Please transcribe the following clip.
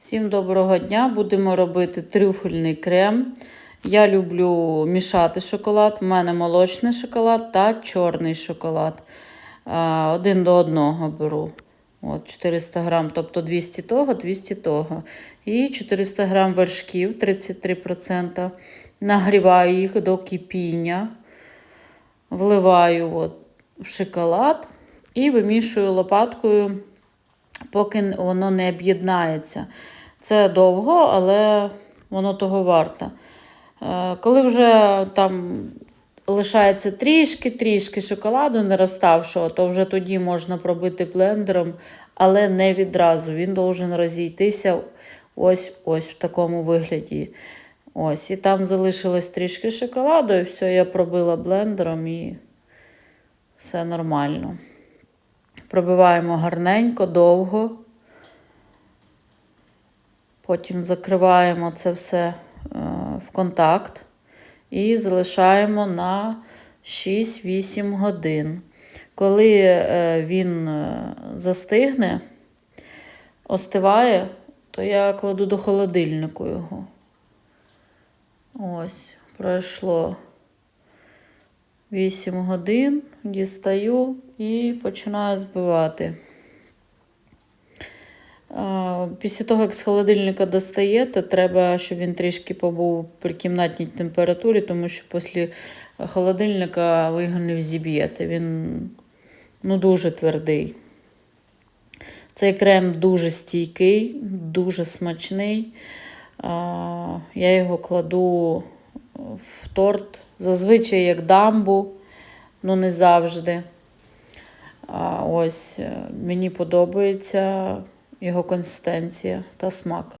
Всім доброго дня! Будемо робити трюфельний крем. Я люблю мішати шоколад. В мене молочний шоколад та чорний шоколад. Один до одного беру. От 400 грам, тобто 200 того, 200 того. І 400 грам вершків, 33%. Нагріваю їх до кипіння. Вливаю от в шоколад і вимішую лопаткою поки воно не об'єднається. Це довго, але воно того варто. Е, Коли вже там лишається трішки-трішки шоколаду не розставшого, то вже тоді можна пробити блендером, але не відразу. Він должен розійтися ось ось в такому вигляді. Ось, І там залишилось трішки шоколаду, і все, я пробила блендером і все нормально. Пробиваємо гарненько, довго. Потім закриваємо це все е, в контакт і залишаємо на 6-8 годин. Коли е, він е, застигне, остиває, то я кладу до холодильнику його. Ось, пройшло 8 годин, дістаю і починаю збивати. Після того, як з холодильника достаєте, треба, щоб він трішки побув при кімнатній температурі, тому що після холодильника ви його не взіб'єте. Він ну, дуже твердий. Цей крем дуже стійкий, дуже смачний. Я його кладу в торт, зазвичай як дамбу, ну не завжди. А ось е, мені подобається його консистенція та смак.